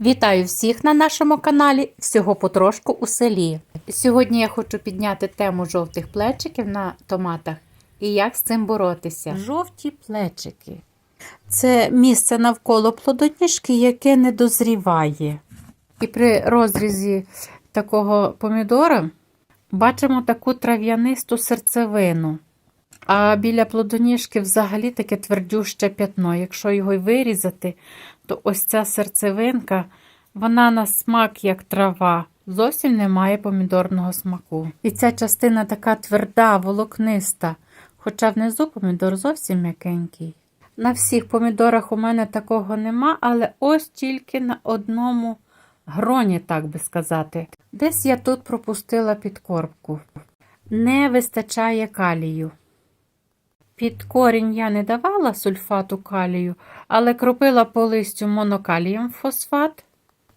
Вітаю всіх на нашому каналі Всього потрошку у селі. Сьогодні я хочу підняти тему жовтих плечиків на томатах і як з цим боротися. Жовті плечики. Це місце навколо плодоніжки, яке не дозріває. І при розрізі такого помідора бачимо таку трав'янисту серцевину. А біля плодоніжки взагалі таке твердюще п'ятно. Якщо його й вирізати, то ось ця серцевинка, вона на смак як трава, зовсім не має помідорного смаку. І ця частина така тверда, волокниста, хоча внизу помідор зовсім м'якенький. На всіх помідорах у мене такого нема, але ось тільки на одному гроні, так би сказати. Десь я тут пропустила підкорбку. Не вистачає калію. Під корінь я не давала сульфату калію, але кропила по листю монокалієм фосфат.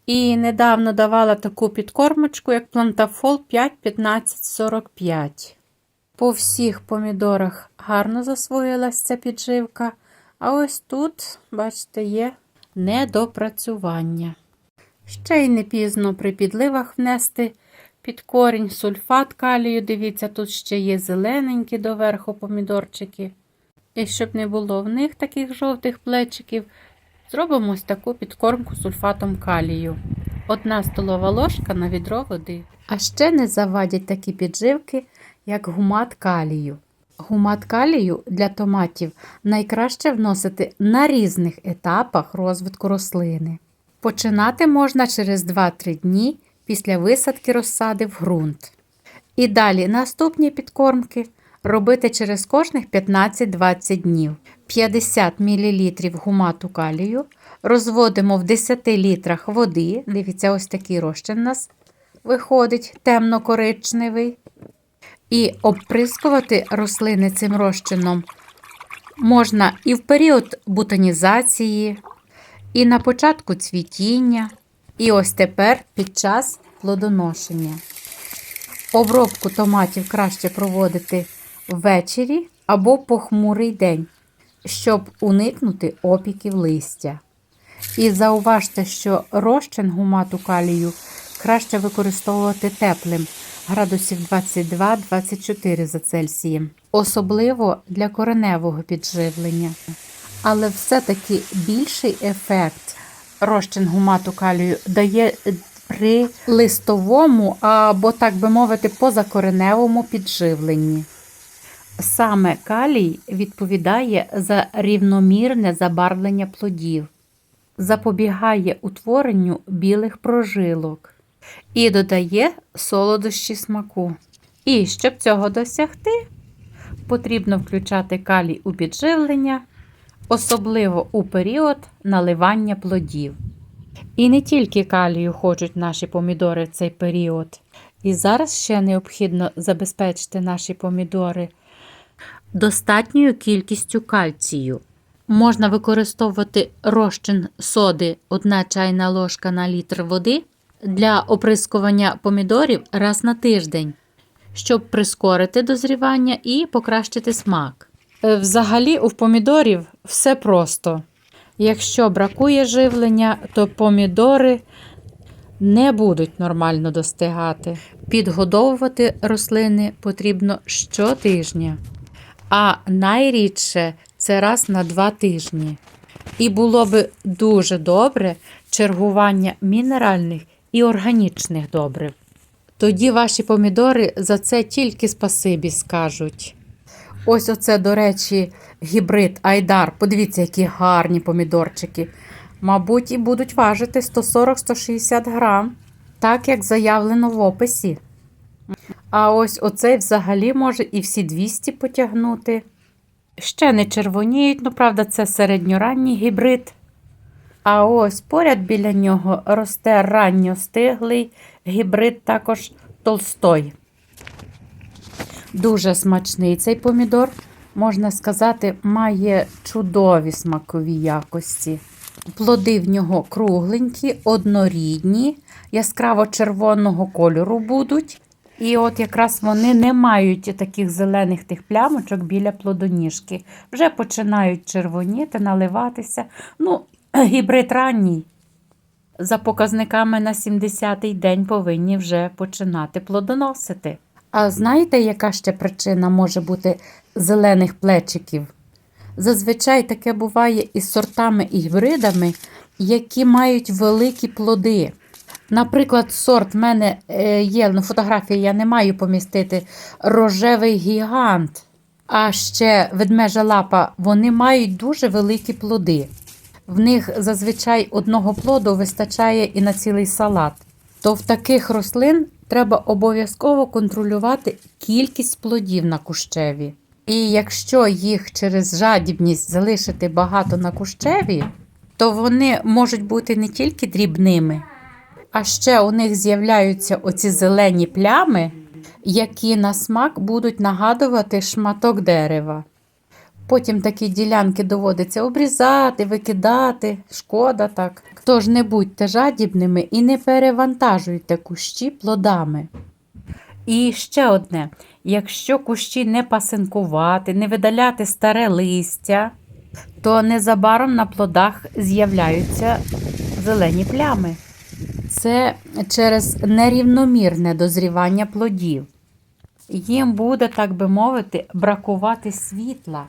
І недавно давала таку підкормочку, як плантафол 5-15-45. По всіх помідорах гарно засвоїлась ця підживка, а ось тут, бачите, є недопрацювання. Ще й не пізно при підливах внести під корінь сульфат калію. Дивіться, тут ще є зелененькі доверху помідорчики. І щоб не було в них таких жовтих плечиків, зробимо ось таку підкормку сульфатом калію. Одна столова ложка на відро води. А ще не завадять такі підживки, як гумат калію. Гумат калію для томатів найкраще вносити на різних етапах розвитку рослини. Починати можна через 2-3 дні після висадки розсади в ґрунт. І далі наступні підкормки робити через кожних 15-20 днів. 50 мл гумату калію розводимо в 10 літрах води. Дивіться, ось такий розчин у нас виходить темно-коричневий. І обприскувати рослини цим розчином можна і в період бутонізації, і на початку цвітіння, і ось тепер під час плодоношення. Обробку томатів краще проводити ввечері або похмурий день, щоб уникнути опіків листя. І зауважте, що розчин гумату калію краще використовувати теплим градусів 22-24 за Цельсієм, особливо для кореневого підживлення. Але все-таки більший ефект розчин гумату калію дає при листовому або, так би мовити, позакореневому підживленні. Саме калій відповідає за рівномірне забарвлення плодів, запобігає утворенню білих прожилок і додає солодощі смаку. І щоб цього досягти, потрібно включати калій у підживлення, особливо у період наливання плодів. І не тільки калію хочуть наші помідори в цей період. І зараз ще необхідно забезпечити наші помідори достатньою кількістю кальцію. Можна використовувати розчин соди 1 чайна ложка на літр води для оприскування помідорів раз на тиждень, щоб прискорити дозрівання і покращити смак. Е, Взагалі, у помідорів все просто. Якщо бракує живлення, то помідори не будуть нормально достигати. Підгодовувати рослини потрібно щотижня, а найрідше це раз на два тижні. І було би дуже добре чергування мінеральних і органічних добрив. Тоді ваші помідори за це тільки спасибі скажуть. Ось оце, до речі, гібрид Айдар. Подивіться, які гарні помідорчики. Мабуть, і будуть важити 140-160 грам, так як заявлено в описі. А ось оцей взагалі може і всі 200 потягнути. Ще не червоніють, ну, правда, це середньоранній гібрид. А ось поряд біля нього росте ранньостиглий гібрид також Толстой. Дуже смачний цей помідор, можна сказати, має чудові смакові якості. Плоди в нього кругленькі, однорідні, яскраво червоного кольору будуть. І от якраз вони не мають таких зелених тих плямочок біля плодоніжки. Вже починають червоніти, наливатися. Ну, гібрид ранній. За показниками на 70-й день повинні вже починати плодоносити. А знаєте, яка ще причина може бути зелених плечиків? Зазвичай таке буває із сортами і гібридами, які мають великі плоди. Наприклад, сорт в мене е, є, ну фотографії я не маю помістити, рожевий гігант. А ще ведмежа лапа, вони мають дуже великі плоди. В них зазвичай одного плоду вистачає і на цілий салат. То в таких рослин треба обов'язково контролювати кількість плодів на кущеві. І якщо їх через жадібність залишити багато на кущеві, то вони можуть бути не тільки дрібними, а ще у них з'являються оці зелені плями, які на смак будуть нагадувати шматок дерева. Потім такі ділянки доводиться обрізати, викидати, шкода так. Тож не будьте жадібними і не перевантажуйте кущі плодами. І ще одне: якщо кущі не пасинкувати, не видаляти старе листя, то незабаром на плодах з'являються зелені плями. Це через нерівномірне дозрівання плодів. Їм буде, так би мовити, бракувати світла.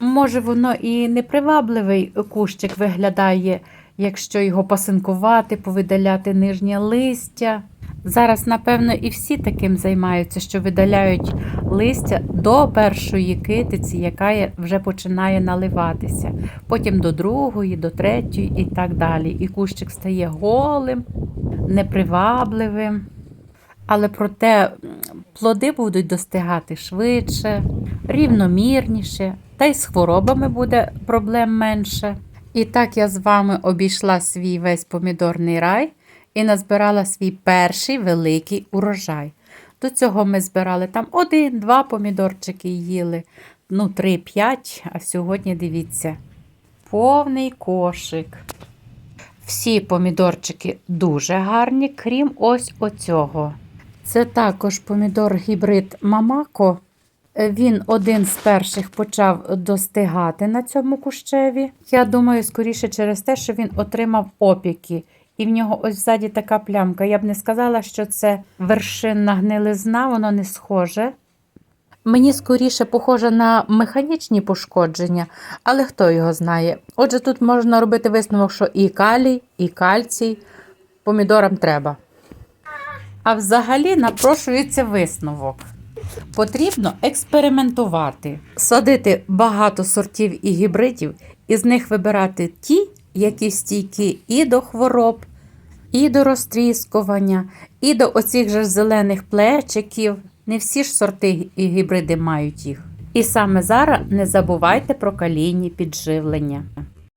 Може, воно і непривабливий кущик виглядає, якщо його пасинкувати, повидаляти нижнє листя. Зараз, напевно, і всі таким займаються, що видаляють листя до першої китиці, яка вже починає наливатися. Потім до другої, до третьої і так далі. І кущик стає голим, непривабливим. Але проте плоди будуть достигати швидше, рівномірніше, та й з хворобами буде проблем менше. І так я з вами обійшла свій весь помідорний рай і назбирала свій перший великий урожай. До цього ми збирали там один-два помідорчики їли, ну, три-п'ять, а сьогодні дивіться, повний кошик. Всі помідорчики дуже гарні, крім ось оцього. Це також помідор гібрид Мамако. Він один з перших почав достигати на цьому кущеві. Я думаю, скоріше через те, що він отримав опіки. І в нього ось ззаді така плямка. Я б не сказала, що це вершинна гнилизна, воно не схоже. Мені скоріше похоже на механічні пошкодження, але хто його знає. Отже, тут можна робити висновок, що і калій, і кальцій помідорам треба. А взагалі напрошується висновок. Потрібно експериментувати, садити багато сортів і гібридів, і з них вибирати ті, які стійкі і до хвороб, і до розтріскування, і до оцих же зелених плечиків. Не всі ж сорти і гібриди мають їх. І саме зараз не забувайте про калійні підживлення.